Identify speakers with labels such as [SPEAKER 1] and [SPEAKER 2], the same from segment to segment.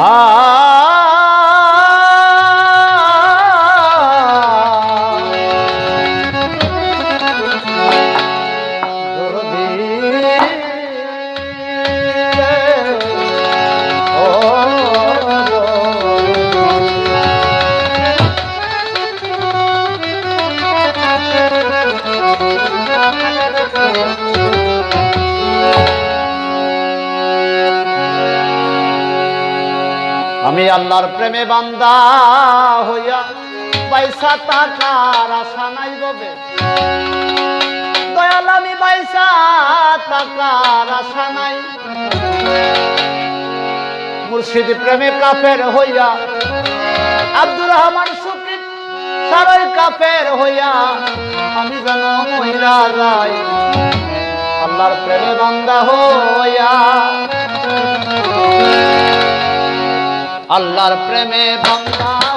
[SPEAKER 1] Ah. ah আমি আল্লাহর প্রেমে বান্দা হইয়া পয়সা টাকার আশা নাই গবে দয়াল, আমি পয়সা টাকার আশা নাই। মুর্শিদ প্রেমে কাফের হইয়া, আব্দুর রহমান সুকির সারই কাফের হইয়া, আমি যেন মহিলা রায়। আল্লাহর প্রেমে বান্দা হইয়া আল্লাহর প্রেমে বন্ধা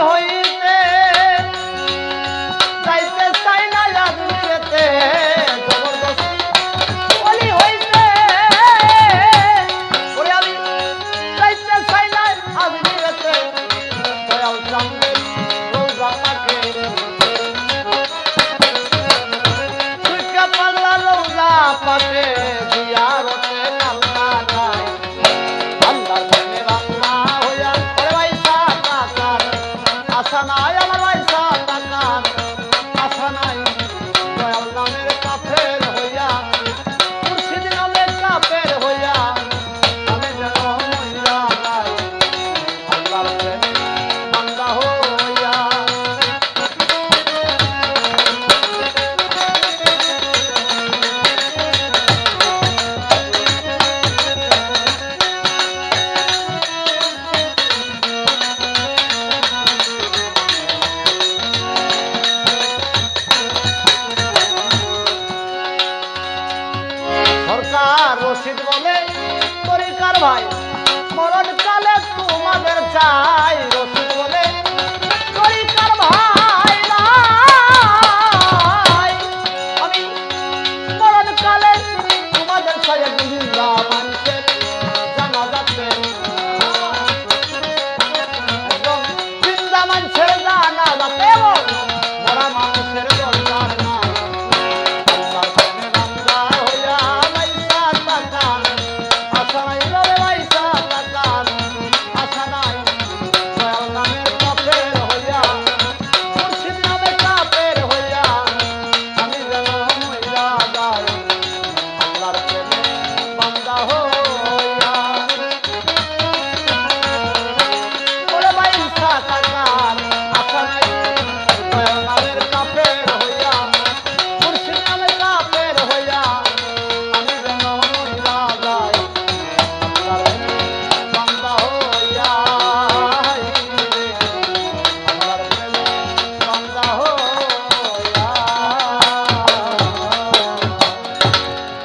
[SPEAKER 1] হয় 干嘛呀？চাই রসুল বলে তরিকার ভাই আমি মরণকালে তোমাদের সয়ে